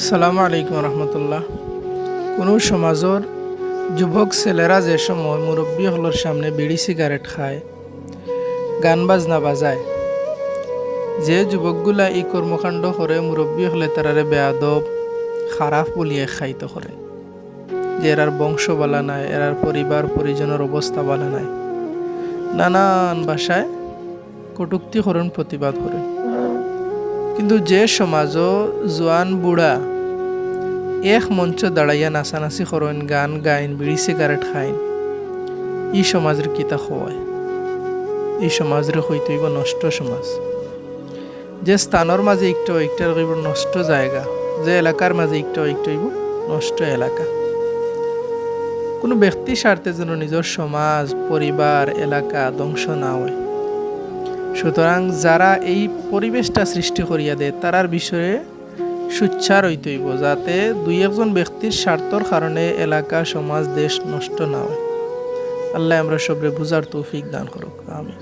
আসসালামু আলাইকুম রহমতুল্লাহ। কোনো সমাজৰ যুৱক ছেলেৰা যে সময় মুৰব্বী হলৰ সামনে বিড়ি সিগারেট খায়, গান বাজনা বাজায়, যে যুৱকগুলা এই কর্মকাণ্ড করে মুরব্বী হলে তারারে বেয়াদব, খারাপ বলিয়ে খাইত করে। যে এরার বংশ বালা নাই, এরার পরিবার পরিজনের অবস্থা বালা নাই। নানান ভাষায় কটুক্তি করেন প্রতিবাদ করেন কিন্তু যে সমাজও জোয়ান বুড়া এক মঞ্চ দাঁড়াইয়া নাচানাচি করেন গান গাইন, বিড়ি সিগারেট খাইন, ই সমাজের কিতা খোয়ায় এই সমাজের হইতেইব নষ্ট সমাজ। যে স্থানের মাঝে একটু একটার হইব নষ্ট জায়গা, যে এলাকার মাঝে একটু একটু হইব নষ্ট এলাকা। কোনো ব্যক্তি স্বার্থে যেন নিজের সমাজ পরিবার এলাকা ধ্বংস না হয় সুতরাং যারা এই পরিবেশটা সৃষ্টি করিয়া দেয়, তারার বিষয়ে সুচ্ছার রইতইব যাতে দুই একজন ব্যক্তির স্বার্থর কারণে এলাকা, সমাজ, দেশ নষ্ট না হয়। আল্লাহ আমরা সবরে বুঝার তৌফিক দান করুক। আমি